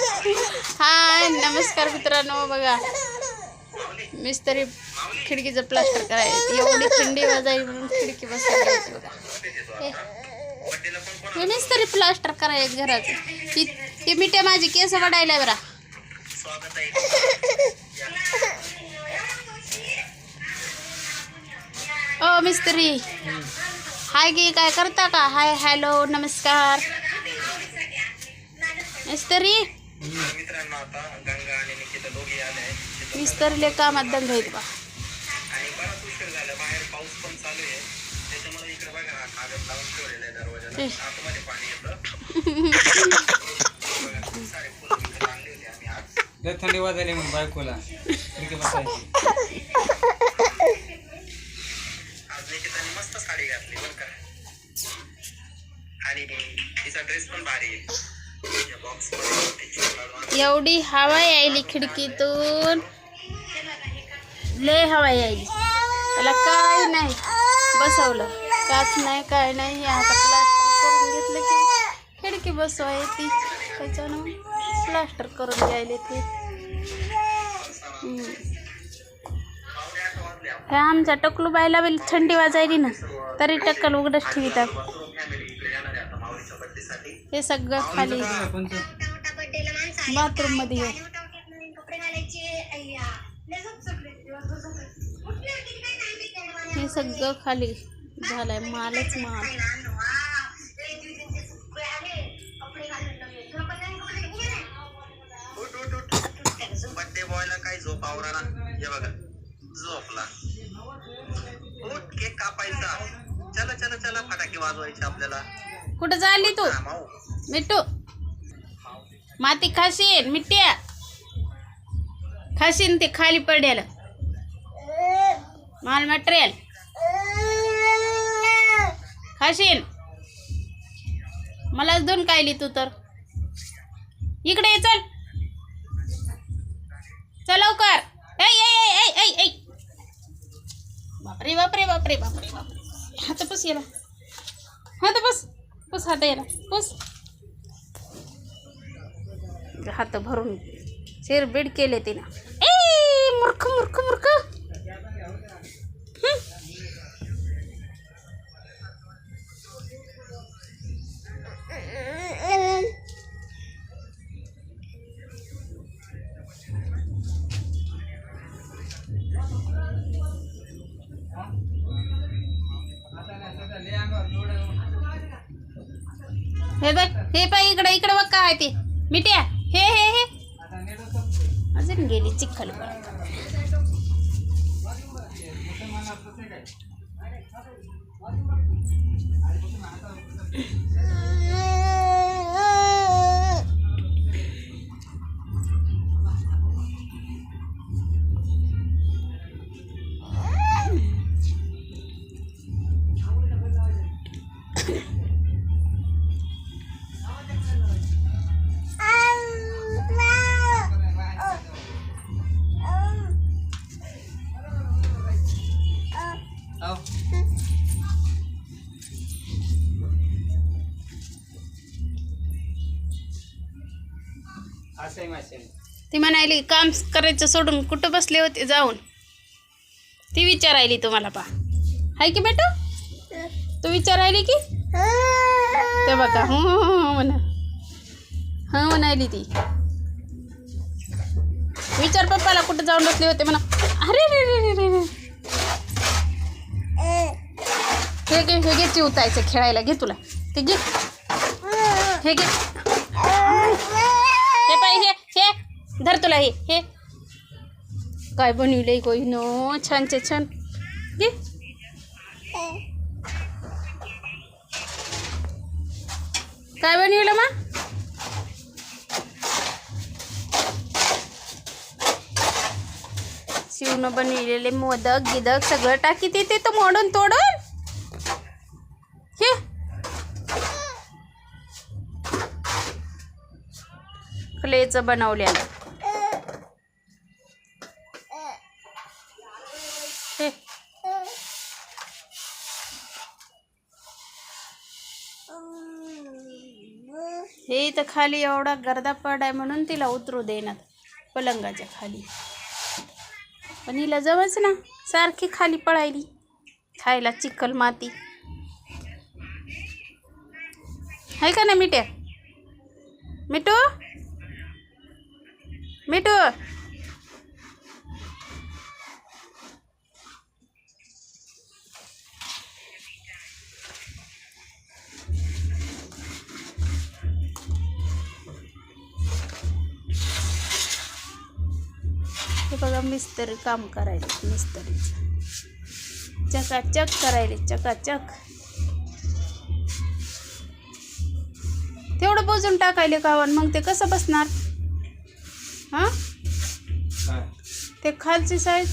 हाय नमस्कार मित्रांनो, बघा. मिस्त्री खिडकीचं प्लास्टर करायचं खिडकी बसवायची बघा. हे- हे मिस्त्री प्लास्टर करायचं ही ही मिठ्या माझी केस बरा. ओ, मिस्त्री. हाय गे काय करता का? हाय, हॅलो, नमस्कार. मिस्त्री. मित्रांनो आता गंगा आणि निकिता दोघे आले आहेत. तिथं मिस्त्रीले कामात दंग आहेत बा? आणि बराच उशीर झाला बाहेर पाऊस पण चालू आहे. त्याच्यामुळे इकडे बघा हा कागद लावून ठेवलेला आहे दरवाजाला. आतमध्ये पाणी येतं. सारे फुलं विकत आणले होते आम्ही आज. लय थंडी वाजायली म्हणून बायकोला. खिडकी बसायची आज निकिताने मस्त साडी घातली बरं का. आणि तिचा ड्रेस पण भारी आहे. एवढी हवा यायली खिडकीतून. लय हवा यायली. त्याला काय नाही. बसवलं. काच नाही काय नाही. आता प्लास्टर करून घेतलं की खिडकी बसवाय ती. त्याच्यानं प्लास्टर करून घ्यायले ते. ह्या आमच्या टकलू बायला थंडी वाजायली ना तरी टक्कल उघडच ठेवी पासून हे सगळं खाली बाथरूममध्ये. हे सगळं खाली झालंय मालच माल. बर्थडे बॉयला काय झोप आवराना हे बघा. झोपला. केक कापायचा. चला चला चला. फटाके वाजवायचे आपल्याला. कुठं चालली तू? मिठू. मिट्टू माती खाशीन मिठ्या. खाशीन ते खाली पडेल माल मटेरियल. खाशीन. मलाच दोन कायली तू तर. इकडे ये चल. चल लवकर. ऐ ऐ ऐ ऐ ऐ ऐ बापरे बापरे बापरे बापरे बापरे. हात बस याला. हात बस. बस हात याला. बस. हात भरून शिरबीड केले तिनं. ए मूर्ख मूर्ख मूर्ख. हे? बघ हे पाय इकडे इकडे बघ काय ते. मिट्या हे हे हे अजून गेली चिखल आव. ती म्हणाली काम करायचं सोडून कुठं बसले होते? जाऊन. ती विचारायली तुम्हाला पा हाय की बेटा? तू विचारायली की? ते बघा. हो हो म्हणा. हा म्हणायली ती. विचार पप्पाला कुठं जाऊन बसले होते म्हणा. अरे रे रे रे रे हे घे हे घे चिवतायचं खेळायला. घे तुला. ते घे. हे घे. धर तुला हे हे. काय बनविलंय कोई? नो छान छान घे. काय बनविलं मा शिवनं बनविलेले मोदक गिदक सगळं टाकी ते तर मोडून तोडून. हे. क्लेचं बनवलेलं. हे इथं खाली एवढा गर्दा पडाय म्हणून तिला उतरू देणार पलंगाच्या खाली. पण हिला जवळच ना सारखी खाली पळायली खायला चिखल माती. आहे का ना मिट्या मिठू? मिठू? हे बघा मिस्त्री काम करायले मिस्त्रीचं चकाचक करायले चकाचक. तेवढं बोजून टाकायले कावन मग ते कसं बसणार? हां? ते खालची साईड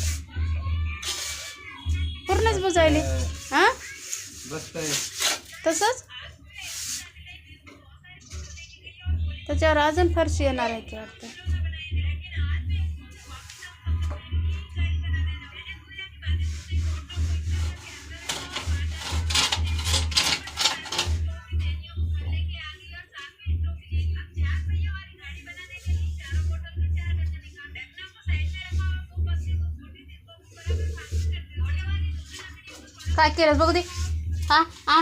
पूर्णच बुजायले. हां? तसंच? त्याच्यावर अजून फरशी येणार आहे की वाटतं? काय केलं बघू दे. हा हा.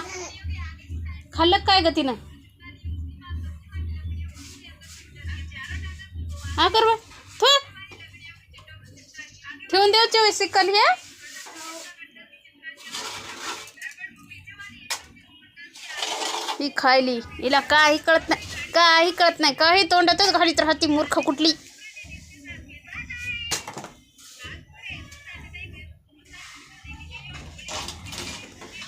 खाल्लं काय ग तिनं? हा कर बा थो ठेवून देऊ चोवीस सिक्कल हे. ही खायली. हिला काही कळत नाही. काही कळत नाही. काही तोंडातच घालीत राहती मूर्ख कुठली.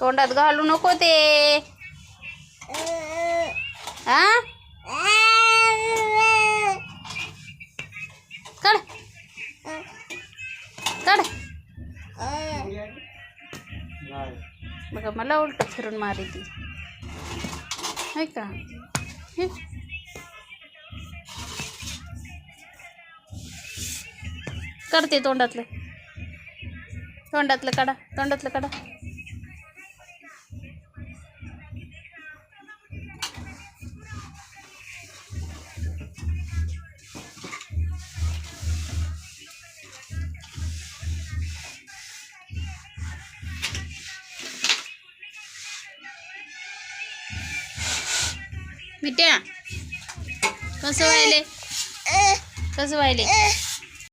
तोंडात घालू नको ते. हा काढ. काढ. बघा मला उलट फिरून मारी ती. आहे का? करते तोंडातलं. तोंडातलं काढा तोंडातलं काढा. मिट्या कसं व्हायले कसं व्हायले